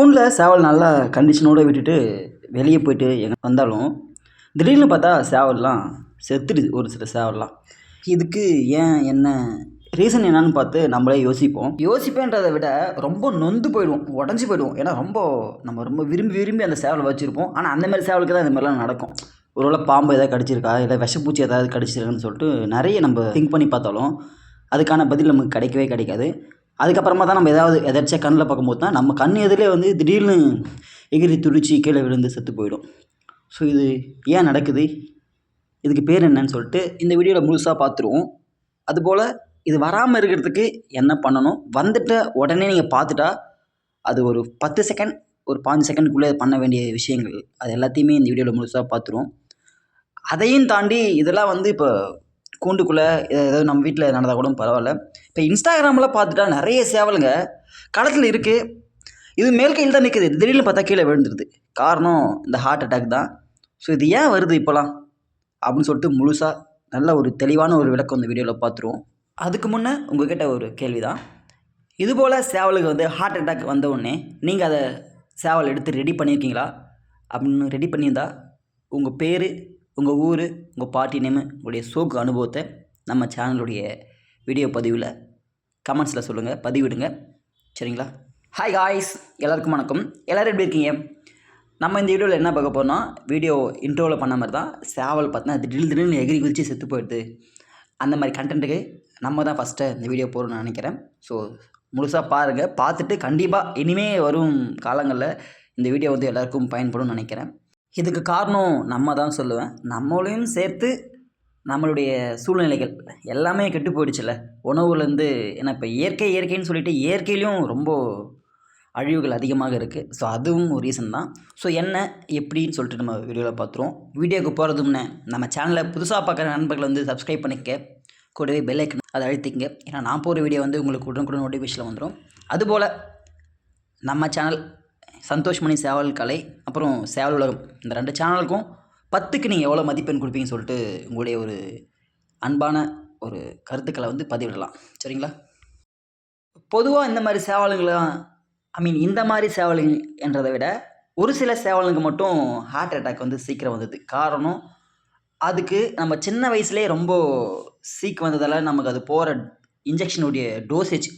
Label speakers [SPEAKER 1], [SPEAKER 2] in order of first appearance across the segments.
[SPEAKER 1] கூண்டில் சேவல் நல்லா கண்டிஷனோடு விட்டுட்டு வெளியே போயிட்டு எங்கே வந்தாலும் திடீர்னு பார்த்தா சேவல்லாம் செத்துடுது ஒரு சில சேவல்லாம் இதுக்கு ஏன் என்ன ரீசன் என்னன்னு பார்த்து நம்மளே யோசிப்போம் யோசிப்பேன்றதை விட ரொம்ப நொந்து போயிடுவோம் உடஞ்சி போயிடுவோம் ஏன்னா ரொம்ப நம்ம ரொம்ப விரும்பி விரும்பி அந்த சேவலை வச்சுருப்போம் ஆனால் அந்தமாதிரி சேவலுக்கு தான் இந்த மாதிரிலாம் நடக்கும் ஒருவேளை பாம்பு எதாவது கடிச்சிருக்கா இல்லை விஷப்பூச்சி ஏதாவது கடிச்சிருக்கான்னு சொல்லிட்டு நிறைய நம்ம திங்க் பண்ணி பார்த்தாலும் அதுக்கான பதில் நமக்கு கிடைக்கவே கிடைக்காது அதுக்கப்புறமா தான் நம்ம ஏதாவது எதாச்சும் கண்ணில் பார்க்கும்போது தான் நம்ம கண் எதிலே வந்து திடீர்னு எகிரி துடிச்சு கீழே விழுந்து செத்து போயிடும் ஸோ இது ஏன் நடக்குது இதுக்கு பேர் என்னன்னு சொல்லிட்டு இந்த வீடியோவில் முழுசாக பார்த்துருவோம் அதுபோல் இது வராமல் இருக்கிறதுக்கு என்ன பண்ணணும் வந்துட்ட உடனே நீங்கள் பார்த்துட்டா அது ஒரு பத்து செகண்ட் ஒரு பாஞ்சு செகண்டுக்குள்ளே பண்ண வேண்டிய விஷயங்கள் அது எல்லாத்தையுமே இந்த வீடியோவில் முழுசாக பார்த்துருவோம் அதையும் தாண்டி இதெல்லாம் வந்து இப்போ கூண்டுக்குள்ளே ஏதாவது நம்ம வீட்டில் நடந்தால் கூட பரவாயில்ல இப்போ இன்ஸ்டாகிராமில் பார்த்துட்டா நிறைய சேவலுங்க களத்தில் இருக்குது இது மேல் கையில் தான் நிற்குது திடீர்னு பார்த்தா கீழே விழுந்துருது காரணம் இந்த ஹார்ட் அட்டாக் தான் ஸோ இது ஏன் வருது இப்போலாம் அப்படின்னு சொல்லிட்டு முழுசாக நல்ல ஒரு தெளிவான ஒரு விளக்கம் இந்த வீடியோவில் பார்த்துருவோம் அதுக்கு முன்னே உங்ககிட்ட ஒரு கேள்வி தான் இதுபோல் சேவலுக்கு வந்து ஹார்ட் அட்டாக் வந்த உடனே நீங்கள் அதை சேவல் எடுத்து ரெடி பண்ணியிருக்கீங்களா அப்படின்னு ரெடி பண்ணியிருந்தால் உங்கள் பேர் உங்கள் ஊர் உங்கள் பாட்டி நேமு உங்களுடைய சோக்கு அனுபவத்தை நம்ம சேனலுடைய வீடியோ பதிவில் கமெண்ட்ஸில் சொல்லுங்கள் பதிவிடுங்க சரிங்களா ஹாய் காய்ஸ் எல்லாருக்கும் வணக்கம் எல்லோரும் எப்படி இருக்கீங்க நம்ம இந்த வீடியோவில் என்ன பார்க்க போகிறோம்னா வீடியோ இன்ட்ரோவில் பண்ண மாதிரி தான் சேவல் பார்த்தா திடீர் திடீர்னு எகிரி குதிச்சு செத்து போயிடுது அந்த மாதிரி கண்டென்ட்டுக்கு நம்ம தான் ஃபஸ்ட்டு இந்த வீடியோ போகணும்னு நினைக்கிறேன் ஸோ முழுசாக பாருங்கள் பார்த்துட்டு கண்டிப்பாக இனிமேல் வரும் காலங்களில் இந்த வீடியோ வந்து எல்லாருக்கும் பயன்படும் நினைக்கிறேன் இதுக்கு காரணம் நம்ம தான் சொல்லுவேன் நம்மளையும் சேர்த்து நம்மளுடைய சூழ்நிலைகள் எல்லாமே கெட்டு போயிடுச்சுல்ல உணவுலேருந்து ஏன்னா இப்போ இயற்கை இயற்கைன்னு சொல்லிட்டு இயற்கையிலையும் ரொம்ப அழிவுகள் அதிகமாக இருக்குது ஸோ அதுவும் ஒரு ரீசன் தான் ஸோ என்ன எப்படின்னு சொல்லிட்டு நம்ம வீடியோவில் பார்த்துருவோம் வீடியோக்கு போகிறது முன்னே நம்ம சேனலை புதுசாக பார்க்குற நண்பர்கள் வந்து சப்ஸ்கிரைப் பண்ணிக்க கூடவே பெல் அதை அழுத்திக்கங்க ஏன்னா நான் போகிற வீடியோ வந்து உங்களுக்கு உடனுக்குடன் நோட்டிஃபிகேஷனில் வந்துடும் அதுபோல் நம்ம சேனல் சந்தோஷ்மணி சேவல் கலை அப்புறம் சேவல் உலகம் இந்த ரெண்டு சேனலுக்கும் பத்துக்கு நீங்கள் எவ்வளோ மதிப்பெண் கொடுப்பீங்கன்னு சொல்லிட்டு உங்களுடைய ஒரு அன்பான ஒரு கருத்துக்களை வந்து பதிவிடலாம் சரிங்களா பொதுவாக இந்த மாதிரி சேவலுங்களாம் ஐ மீன் இந்த மாதிரி சேவலுங்க என்றதை விட ஒரு சில சேவலுங்க மட்டும் ஹார்ட் அட்டாக் வந்து சீக்கிரம் வந்தது காரணம் அதுக்கு நம்ம சின்ன வயசுலேயே ரொம்ப சீக்கு வந்ததால் நமக்கு அது போகிற இன்ஜெக்ஷனுடைய டோசேஜ்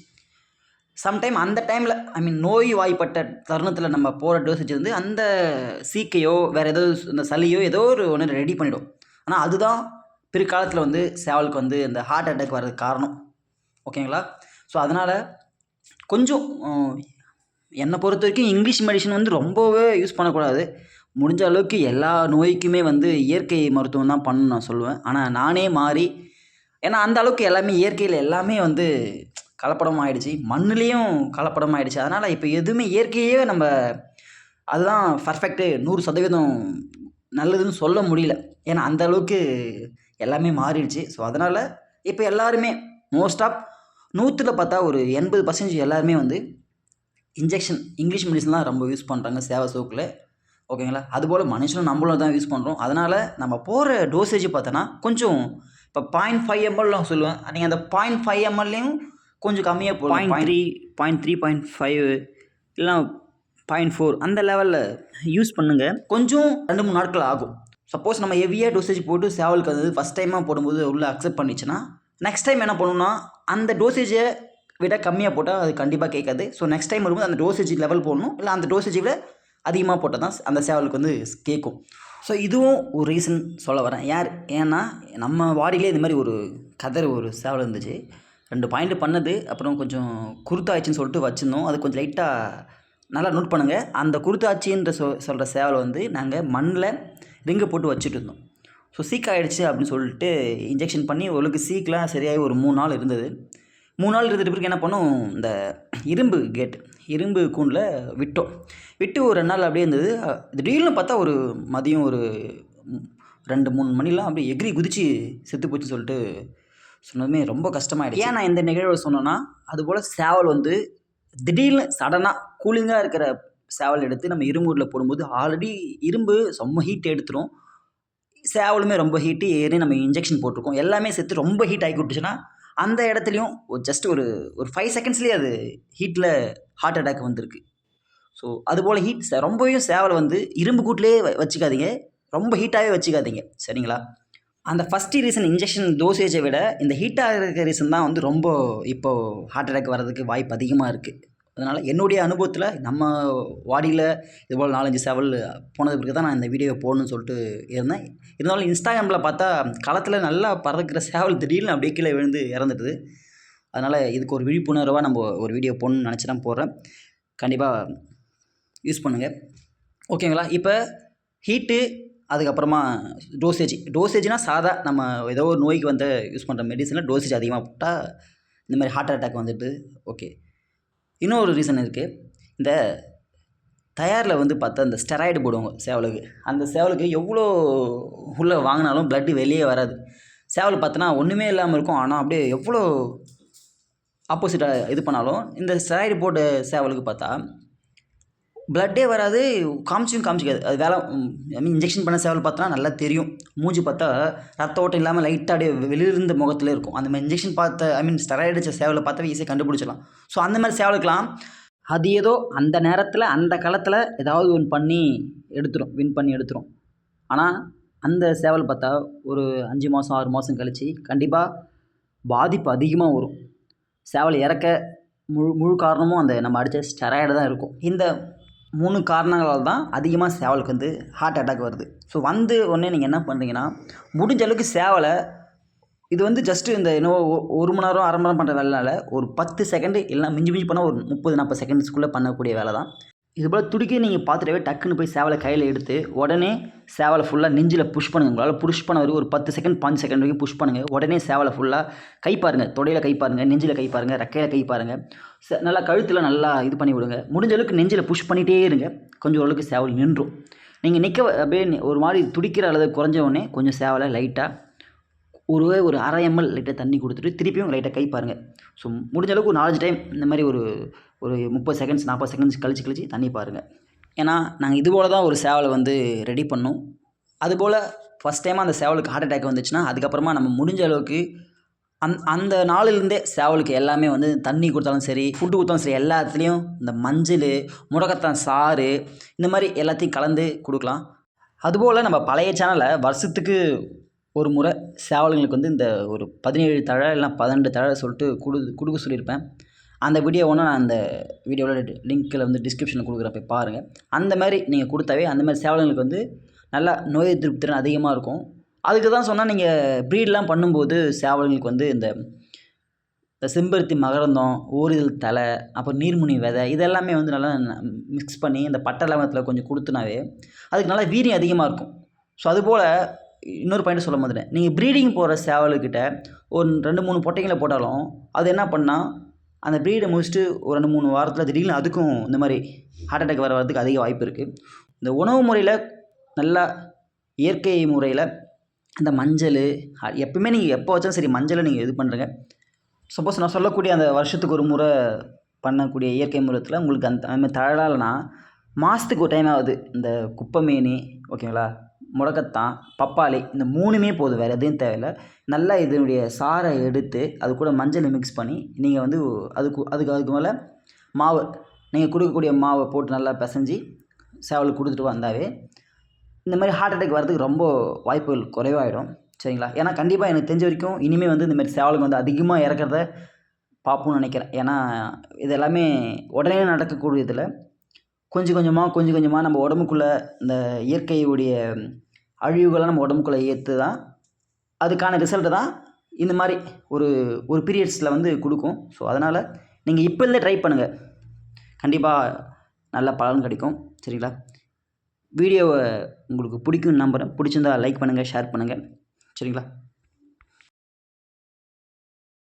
[SPEAKER 1] சம்டைம் அந்த டைமில் ஐ மீன் நோய் வாய்ப்பட்ட தருணத்தில் நம்ம போகிற டோசேஜ் வந்து அந்த சீக்கையோ வேறு ஏதோ இந்த சளியோ ஏதோ ஒரு ஒன்று ரெடி பண்ணிடும் ஆனால் அதுதான் பிற்காலத்தில் வந்து சேவலுக்கு வந்து இந்த ஹார்ட் அட்டாக் வர்றதுக்கு காரணம் ஓகேங்களா ஸோ அதனால் கொஞ்சம் என்னை பொறுத்த வரைக்கும் இங்கிலீஷ் மெடிசன் வந்து ரொம்பவே யூஸ் பண்ணக்கூடாது முடிஞ்ச அளவுக்கு எல்லா நோய்க்குமே வந்து இயற்கை மருத்துவம் தான் பண்ணணும் நான் சொல்லுவேன் ஆனால் நானே மாறி ஏன்னா அந்த அளவுக்கு எல்லாமே இயற்கையில் எல்லாமே வந்து கலப்படம் ஆகிடுச்சி மண்ணுலேயும் கலப்படம் ஆகிடுச்சி அதனால் இப்போ எதுவுமே இயற்கையே நம்ம அதுதான் பர்ஃபெக்டு நூறு சதவீதம் நல்லதுன்னு சொல்ல முடியல ஏன்னா அந்த அளவுக்கு எல்லாமே மாறிடுச்சு ஸோ அதனால் இப்போ எல்லாருமே மோஸ்ட் ஆஃப் நூற்றில் பார்த்தா ஒரு எண்பது பர்சன்டேஜ் எல்லாருமே வந்து இன்ஜெக்ஷன் இங்கிலீஷ் மெடிசன்லாம் தான் ரொம்ப யூஸ் பண்ணுறாங்க சேவை சோக்கில் ஓகேங்களா அதுபோல் மனுஷனும் நம்மளும் தான் யூஸ் பண்ணுறோம் அதனால் நம்ம போகிற டோசேஜ் பார்த்தோன்னா கொஞ்சம் இப்போ பாயிண்ட் ஃபைவ் எம்எல்லாம் சொல்லுவேன் நீங்கள் அந்த பாயிண்ட் ஃபைவ் எம்எல்லையும் கொஞ்சம் கம்மியாக போகும் point three point three point five இல்லைனா பாயிண்ட் ஃபோர் அந்த லெவலில் யூஸ் பண்ணுங்கள் கொஞ்சம் ரெண்டு மூணு நாட்கள் ஆகும் சப்போஸ் நம்ம ஹெவியாக டோசேஜ் போட்டு சேவலுக்கு அது ஃபஸ்ட் டைமாக போடும்போது உள்ளே அக்செப்ட் பண்ணிச்சுன்னா நெக்ஸ்ட் டைம் என்ன பண்ணணும்னா அந்த டோசேஜை விட கம்மியாக போட்டால் அது கண்டிப்பாக கேட்காது ஸோ நெக்ஸ்ட் டைம் வரும்போது அந்த டோசேஜ் லெவல் போடணும் இல்லை அந்த டோசேஜ் விட அதிகமாக போட்டால் தான் அந்த சேவலுக்கு வந்து கேட்கும் ஸோ இதுவும் ஒரு ரீசன் சொல்ல வரேன் யார் ஏன்னா நம்ம வாடியிலே இந்த மாதிரி ஒரு கதர் ஒரு சேவல் இருந்துச்சு ரெண்டு பாயிண்ட் பண்ணது அப்புறம் கொஞ்சம் குருத்தாச்சின்னு சொல்லிட்டு வச்சுருந்தோம் அது கொஞ்சம் லைட்டாக நல்லா நோட் பண்ணுங்கள் அந்த குருத்தாச்சின்ற சொ சொல்கிற சேவல் வந்து நாங்கள் மண்ணில் ரிங்கை போட்டு வச்சுட்டு இருந்தோம் ஸோ சீக் ஆகிடுச்சு அப்படின்னு சொல்லிட்டு இன்ஜெக்ஷன் பண்ணி ஒழுங்கு சீக்கெலாம் சரியாகி ஒரு மூணு நாள் இருந்தது மூணு நாள் இருந்துட்டு பிறகு என்ன பண்ணோம் இந்த இரும்பு கேட் இரும்பு கூண்டில் விட்டோம் விட்டு ஒரு ரெண்டு நாள் அப்படியே இருந்தது திடீர்னு பார்த்தா ஒரு மதியம் ஒரு ரெண்டு மூணு மணிலாம் அப்படியே எகிரி குதித்து செத்து போச்சுன்னு சொல்லிட்டு சொன்னதுமே ரொம்ப கஷ்டமாயிடுச்சு ஏன் நான் இந்த நிகழ்வு சொன்னேன்னா அதுபோல் சேவல் வந்து திடீர்னு சடனாக கூலிங்காக இருக்கிற சேவல் எடுத்து நம்ம இரும்பூரில் போடும்போது ஆல்ரெடி இரும்பு செம்ம ஹீட் எடுத்துரும் சேவலுமே ரொம்ப ஹீட்டு ஏறி நம்ம இன்ஜெக்ஷன் போட்டிருக்கோம் எல்லாமே சேர்த்து ரொம்ப ஹீட் ஆகி கொடுத்துச்சுன்னா அந்த இடத்துலையும் ஒரு ஜஸ்ட் ஒரு ஒரு ஃபைவ் செகண்ட்ஸ்லேயே அது ஹீட்டில் ஹார்ட் அட்டாக் வந்திருக்கு ஸோ அதுபோல் ஹீட் ரொம்பவே சேவல் வந்து இரும்பு கூட்டிலே வச்சுக்காதீங்க ரொம்ப ஹீட்டாகவே வச்சுக்காதீங்க சரிங்களா அந்த ஃபஸ்ட்டு ரீசன் இன்ஜெக்ஷன் டோசேஜை விட இந்த ஹீட்டாக இருக்கிற ரீசன் தான் வந்து ரொம்ப இப்போது ஹார்ட் அட்டாக் வர்றதுக்கு வாய்ப்பு அதிகமாக இருக்குது அதனால் என்னுடைய அனுபவத்தில் நம்ம வாடியில் இதுபோல் நாலஞ்சு செவல் போனது பிறகு தான் நான் இந்த வீடியோவை போடணும்னு சொல்லிட்டு இருந்தேன் இருந்தாலும் இன்ஸ்டாகிராமில் பார்த்தா களத்தில் நல்லா பறக்கிற சேவல் திடீர்னு அப்படியே கீழே விழுந்து இறந்துடுது அதனால் இதுக்கு ஒரு விழிப்புணர்வாக நம்ம ஒரு வீடியோ போடணும்னு நினச்சி தான் போடுறேன் கண்டிப்பாக யூஸ் பண்ணுங்கள் ஓகேங்களா இப்போ ஹீட்டு அதுக்கப்புறமா டோசேஜ் டோசேஜ்னால் சாதா நம்ம ஏதோ ஒரு நோய்க்கு வந்து யூஸ் பண்ணுற மெடிசனில் டோசேஜ் அதிகமாக போட்டால் இந்த மாதிரி ஹார்ட் அட்டாக் வந்துட்டு ஓகே இன்னொரு ரீசன் இருக்குது இந்த தயாரில் வந்து பார்த்தா இந்த ஸ்டெராய்டு போடுவாங்க சேவலுக்கு அந்த சேவலுக்கு எவ்வளோ உள்ளே வாங்கினாலும் பிளட்டு வெளியே வராது சேவல் பார்த்தோன்னா ஒன்றுமே இல்லாமல் இருக்கும் ஆனால் அப்படியே எவ்வளோ ஆப்போசிட்டாக இது பண்ணாலும் இந்த ஸ்டெராய்டு போட்ட சேவலுக்கு பார்த்தா ப்ளட்டே வராது காமிச்சும் காமிச்சிக்காது அது வேலை ஐ மீன் இன்ஜெக்ஷன் பண்ண சேவல் பார்த்தோன்னா நல்லா தெரியும் மூஞ்சி பார்த்தா ரத்த ஓட்டம் இல்லாமல் லைட்டாக அப்படியே வெளியிருந்த முகத்தில் இருக்கும் அந்த மாதிரி இன்ஜெக்ஷன் பார்த்த ஐ மீன் ஸ்டெராய்டு அடித்த சேவலை பார்த்தா ஈஸியாக கண்டுபிடிச்சிடலாம் ஸோ அந்த மாதிரி சேவலுக்கெலாம் அது ஏதோ அந்த நேரத்தில் அந்த காலத்தில் ஏதாவது ஒன்று பண்ணி எடுத்துரும் வின் பண்ணி எடுத்துரும் ஆனால் அந்த சேவல் பார்த்தா ஒரு அஞ்சு மாதம் ஆறு மாதம் கழித்து கண்டிப்பாக பாதிப்பு அதிகமாக வரும் சேவல் இறக்க முழு முழு காரணமும் அந்த நம்ம அடித்த ஸ்டெராய்டு தான் இருக்கும் இந்த மூணு காரணங்களால் தான் அதிகமாக சேவலுக்கு வந்து ஹார்ட் அட்டாக் வருது ஸோ வந்து உடனே நீங்கள் என்ன பண்ணுறீங்கன்னா முடிஞ்ச அளவுக்கு சேவலை இது வந்து ஜஸ்ட்டு இந்த என்னோ ஒரு மணி நேரம் அரை மணி நேரம் பண்ணுற வேலைனால ஒரு பத்து செகண்டு இல்லைனா மிஞ்சி மிஞ்சி போனால் ஒரு முப்பது நாற்பது செகண்ட்ஸ்க்குள்ளே பண்ணக்கூடிய வேலை தான் இதுபோல் துடிக்க நீங்கள் பார்த்துட்டவே டக்குன்னு போய் சேவலை கையில் எடுத்து உடனே சேவலை ஃபுல்லாக நெஞ்சில் புஷ் பண்ணுங்கள் உங்களால் புஷ் பண்ண வரைக்கும் ஒரு பத்து செகண்ட் பாஞ்சு செகண்ட் வரைக்கும் புஷ் பண்ணுங்கள் உடனே சேவலை ஃபுல்லாக கை பாருங்கள் தொடையில் கை பாருங்கள் நெஞ்சில் கை பாருங்கள் ரெக்கையில் கை பாருங்கள் நல்லா கழுத்தில் நல்லா இது பண்ணி விடுங்க முடிஞ்ச அளவுக்கு நெஞ்சில் புஷ் பண்ணிகிட்டே இருங்க கொஞ்சம் ஓரளவுக்கு சேவல் நின்றும் நீங்கள் நிற்க அப்படியே ஒரு மாதிரி துடிக்கிற அளவு குறைஞ்ச உடனே கொஞ்சம் சேவலை லைட்டாக ஒரு ஒரு அரை எம்எல் லைட்டாக தண்ணி கொடுத்துட்டு திருப்பியும் லைட்டாக கை பாருங்கள் ஸோ முடிஞ்ச அளவுக்கு ஒரு நாலஞ்சு டைம் இந்த மாதிரி ஒரு ஒரு முப்பது செகண்ட்ஸ் நாற்பது செகண்ட்ஸ் கழிச்சு கழிச்சு தண்ணி பாருங்கள் ஏன்னா நாங்கள் இதுபோல் தான் ஒரு சேவலை வந்து ரெடி பண்ணோம் அதுபோல் ஃபஸ்ட் டைம் அந்த சேவலுக்கு ஹார்ட் அட்டாக் வந்துச்சுன்னா அதுக்கப்புறமா நம்ம முடிஞ்ச அளவுக்கு அந் அந்த நாளிலேருந்தே சேவலுக்கு எல்லாமே வந்து தண்ணி கொடுத்தாலும் சரி ஃபுட்டு கொடுத்தாலும் சரி எல்லாத்துலேயும் இந்த மஞ்சள் முடக்கத்தான் சாறு இந்த மாதிரி எல்லாத்தையும் கலந்து கொடுக்கலாம் அதுபோல் நம்ம பழைய சேனலை வருஷத்துக்கு ஒரு முறை சேவலுங்களுக்கு வந்து இந்த ஒரு பதினேழு தழை இல்லைனா பன்னெண்டு தழை சொல்லிட்டு கொடு கொடுக்க சொல்லியிருப்பேன் அந்த வீடியோ ஒன்று நான் அந்த வீடியோவில் லிங்க்கில் வந்து டிஸ்கிரிப்ஷனில் கொடுக்குறப்ப போய் பாருங்கள் அந்த மாதிரி நீங்கள் கொடுத்தாவே அந்த மாதிரி சேவலங்களுக்கு வந்து நல்லா நோய் எதிர்ப்பு திறன் அதிகமாக இருக்கும் அதுக்கு தான் சொன்னால் நீங்கள் ப்ரீட்லாம் பண்ணும்போது சேவல்களுக்கு வந்து இந்த இந்த செம்பருத்தி மகரந்தம் ஓரிதழ் தலை அப்புறம் நீர்முனி விதை இதெல்லாமே வந்து நல்லா மிக்ஸ் பண்ணி இந்த பட்டை லவணத்தில் கொஞ்சம் கொடுத்துனாவே அதுக்கு நல்லா வீரியம் அதிகமாக இருக்கும் ஸோ அதுபோல் இன்னொரு பாயிண்ட் சொல்ல மாதிரி நீங்கள் ப்ரீடிங் போகிற சேவல்கிட்ட ஒரு ரெண்டு மூணு பொட்டைங்களை போட்டாலும் அது என்ன பண்ணால் அந்த ப்ரீடை முடிச்சுட்டு ஒரு ரெண்டு மூணு வாரத்தில் திடீர்னு அதுக்கும் இந்த மாதிரி ஹார்ட் அட்டாக் வர வரதுக்கு அதிக வாய்ப்பு இருக்குது இந்த உணவு முறையில் நல்லா இயற்கை முறையில் இந்த மஞ்சள் எப்பவுமே நீங்கள் எப்போ வச்சாலும் சரி மஞ்சளை நீங்கள் இது பண்ணுறங்க சப்போஸ் நான் சொல்லக்கூடிய அந்த வருஷத்துக்கு ஒரு முறை பண்ணக்கூடிய இயற்கை முறையத்தில் உங்களுக்கு அந்த மாதிரி தழலால்னா மாதத்துக்கு ஒரு டைம் ஆகுது இந்த குப்பை மீன் ஓகேங்களா முடக்கத்தான் பப்பாளி இந்த மூணுமே போதும் வேறு எதுவும் தேவையில்லை நல்லா இதனுடைய சாரை எடுத்து அது கூட மஞ்சள் மிக்ஸ் பண்ணி நீங்கள் வந்து அதுக்கு அதுக்கு அதுக்கு மேலே மாவு நீங்கள் கொடுக்கக்கூடிய மாவை போட்டு நல்லா பிசைஞ்சு சேவலுக்கு கொடுத்துட்டு வந்தாவே இந்த மாதிரி ஹார்ட் அட்டாக் வரதுக்கு ரொம்ப வாய்ப்புகள் குறைவாயிடும் சரிங்களா ஏன்னா கண்டிப்பாக எனக்கு தெரிஞ்ச வரைக்கும் இனிமேல் வந்து இந்தமாதிரி சேவலுக்கு வந்து அதிகமாக இறக்கிறத பார்ப்போம்னு நினைக்கிறேன் ஏன்னா இது எல்லாமே உடனே நடக்கக்கூடியதில் கொஞ்சம் கொஞ்சமாக கொஞ்சம் கொஞ்சமாக நம்ம உடம்புக்குள்ளே இந்த இயற்கையுடைய அழிவுகளை நம்ம உடம்புக்குள்ளே ஏற்று தான் அதுக்கான ரிசல்ட்டு தான் இந்த மாதிரி ஒரு ஒரு பீரியட்ஸில் வந்து கொடுக்கும் ஸோ அதனால் நீங்கள் இப்போ ட்ரை பண்ணுங்கள் கண்டிப்பாக நல்ல பலன் கிடைக்கும் சரிங்களா வீடியோவை உங்களுக்கு பிடிக்கும்னு நம்புகிறேன் பிடிச்சிருந்தா லைக் பண்ணுங்கள் ஷேர் பண்ணுங்கள் சரிங்களா